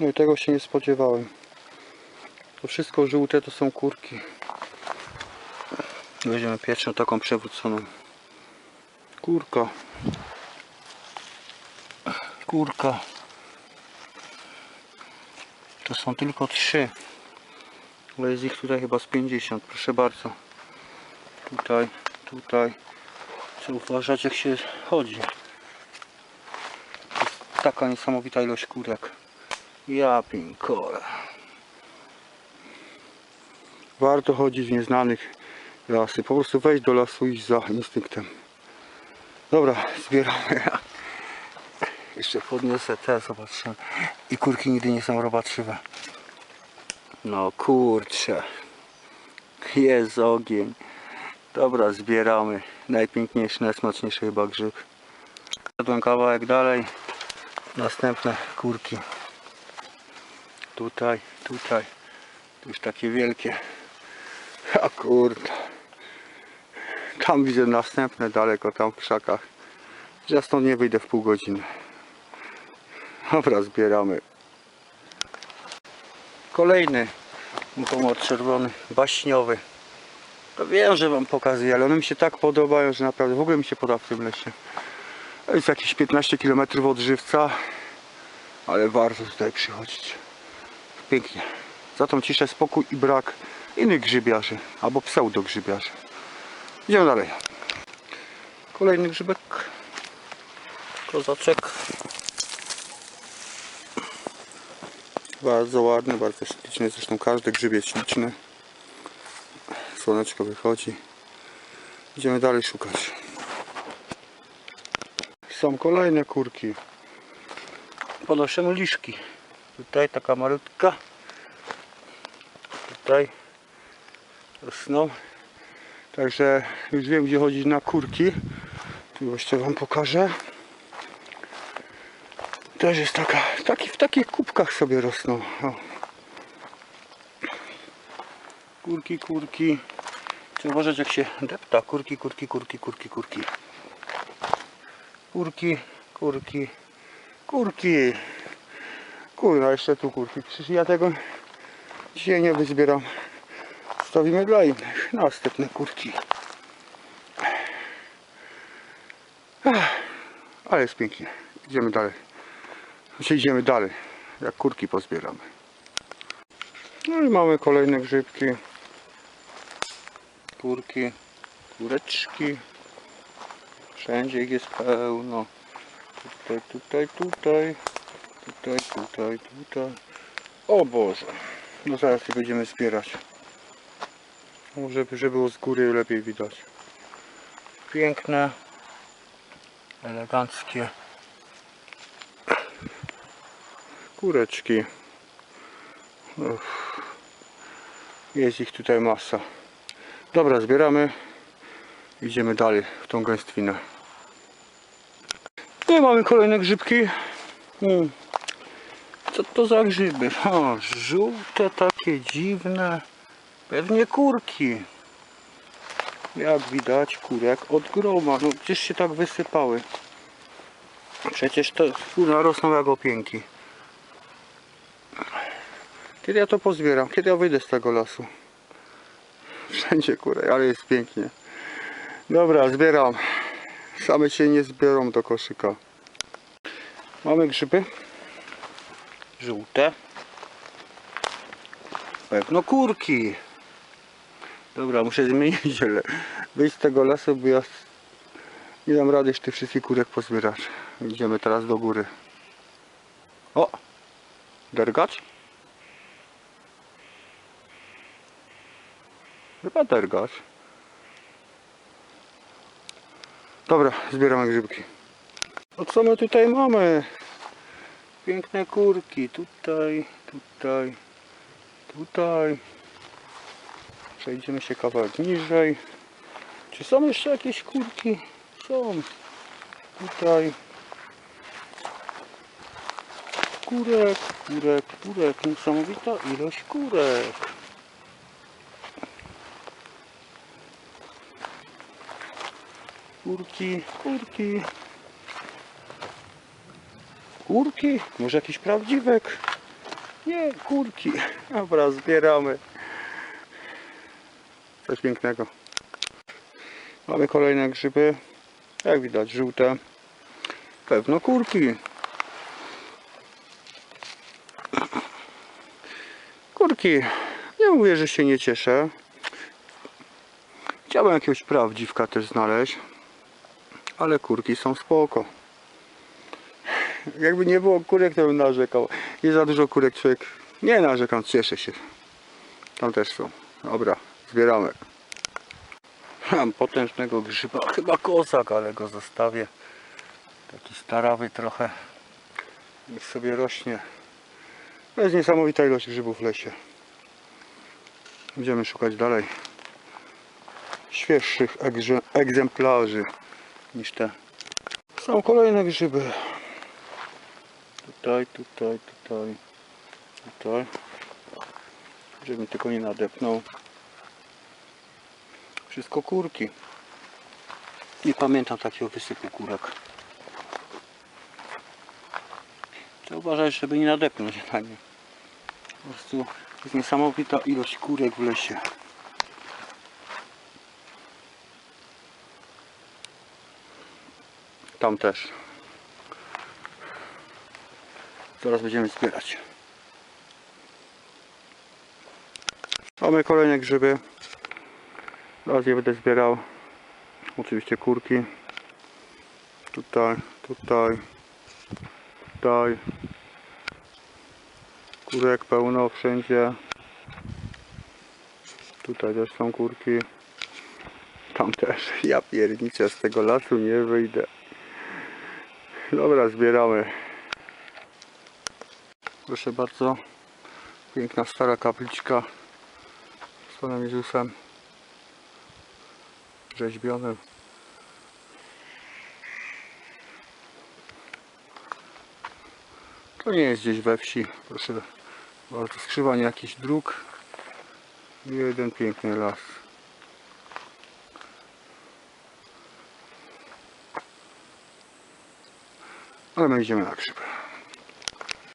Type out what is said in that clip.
No i tego się nie spodziewałem. To wszystko żółte to są kurki. Weźmiemy pieczę taką przewróconą. Kurka. Kurka. To są tylko trzy. Ale jest ich tutaj chyba z 50. Proszę bardzo. Tutaj, tutaj. Trzeba uważać jak się chodzi. Jest taka niesamowita ilość kurek. Ja pinkole. Warto chodzić w nieznanych lasy. Po prostu wejść do lasu i za instynktem. Dobra, zbieramy. Jeszcze podniosę te, zobaczymy. I kurki nigdy nie są robaczywe. No kurczę. Jest ogień. Dobra, zbieramy. Najpiękniejszy, najsmaczniejszy chyba grzyb. Jadłem kawałek dalej. Następne kurki. Tutaj, tutaj. Tu już takie wielkie. A kurde. Tam widzę następne daleko, tam w krzakach. Ja stąd nie wyjdę w pół godziny. Dobra, zbieramy. Kolejny pomor czerwony, baśniowy. To wiem, że wam pokazuję, ale one mi się tak podobają, że naprawdę w ogóle mi się podoba w tym lesie. Jest jakieś 15 km od żywca, ale warto tutaj przychodzić. Pięknie. Za tą ciszę, spokój i brak innych grzybiarzy, albo pseudogrzybiarzy. Idziemy dalej. Kolejny grzybek. Kozaczek. Bardzo ładny, bardzo śliczny. Zresztą każdy grzyb jest śliczny. Słoneczko wychodzi. Idziemy dalej szukać. Są kolejne kurki. Podnosimy liszki. Tutaj taka malutka. Tutaj rosną. Także już wiem gdzie chodzić na kurki. Tu jeszcze wam pokażę. Też jest taka, taki, w takich kubkach sobie rosną. O. Kurki, kurki. Trzeba uważać jak się depta. Kurki, kurki, kurki, kurki, kurki. Kurki, kurki, kurki. Kurwa, jeszcze tu kurki. Przecież ja tego dzisiaj nie wyzbieram. Stawimy dla innych. Następne kurki. Ale jest pięknie. Idziemy dalej. Znaczy idziemy dalej. Jak kurki pozbieramy. No i mamy kolejne grzybki. Kurki, kureczki. Wszędzie ich jest pełno. Tutaj, tutaj, tutaj. Tutaj, tutaj, tutaj. O Boże. No zaraz je będziemy zbierać. No, Żeby, było z góry lepiej widać. Piękne, eleganckie kureczki. Uff. Jest ich tutaj masa. Dobra, zbieramy. Idziemy dalej w tą gęstwinę. No i mamy kolejne grzybki. Hmm. Co to za grzyby? O, żółte, takie dziwne. Pewnie kurki. Jak widać, kurek od groma. No gdzieś się tak wysypały. Przecież to kurwa rosną jak opięki. Kiedy ja to pozbieram? Kiedy ja wyjdę z tego lasu? Wszędzie kurę, ale jest pięknie. Dobra, zbieram. Same się nie zbiorą do koszyka. Mamy grzyby. Żółte. Pewno kurki. Dobra, muszę zmienić, ale wyjść z tego lasu, bo ja nie dam rady jeszcze wszystkich kurek pozbierać. Idziemy teraz do góry. O! Dergacz? Chyba dergacz. Dobra, zbieramy grzybki. No co my tutaj mamy? Piękne kurki. Tutaj, tutaj, tutaj. Przejdziemy się kawałek niżej. Czy są jeszcze jakieś kurki? Są. Tutaj. Kurek, kurek, kurek. Niesamowita ilość kurek. Kurki, kurki. Kurki? Może jakiś prawdziwek? Nie, kurki. Dobra, zbieramy. Coś pięknego. Mamy kolejne grzyby. Jak widać, żółte. Pewno kurki. Kurki. Nie mówię, że się nie cieszę. Chciałbym jakiegoś prawdziwka też znaleźć. Ale kurki są spoko. Jakby nie było kurek, to bym narzekał. Nie za dużo kurek człowiek. Nie narzekam, cieszę się. Tam też są. Dobra, zbieramy. Mam potężnego grzyba. Chyba kozak, ale go zostawię. Taki starawy trochę. Niech sobie rośnie. To jest niesamowita ilość grzybów w lesie. Będziemy szukać dalej świeższych egze- egzemplarzy niż te. Są kolejne grzyby. Tutaj, tutaj, tutaj, tutaj. Żeby tylko nie nadepnął. Wszystko kurki. Nie pamiętam takiego wysypu kurek. Trzeba uważać, żeby nie nadepnąć na nie. Po prostu jest niesamowita ilość kurek w lesie. Tam też. Zaraz będziemy zbierać. Mamy kolejne grzyby. Zaraz je będę zbierał. Oczywiście kurki. Tutaj, tutaj, tutaj. Kurek pełno wszędzie. Tutaj też są kurki. Tam też. Ja pierniczę z tego lasu nie wyjdę. Dobra, zbieramy. Proszę bardzo. Piękna stara kapliczka z Panem Jezusem. Rzeźbionym. To nie jest gdzieś we wsi. Proszę bardzo. Skrzywanie jakichś dróg. I jeden piękny las. Ale my idziemy na grzyby.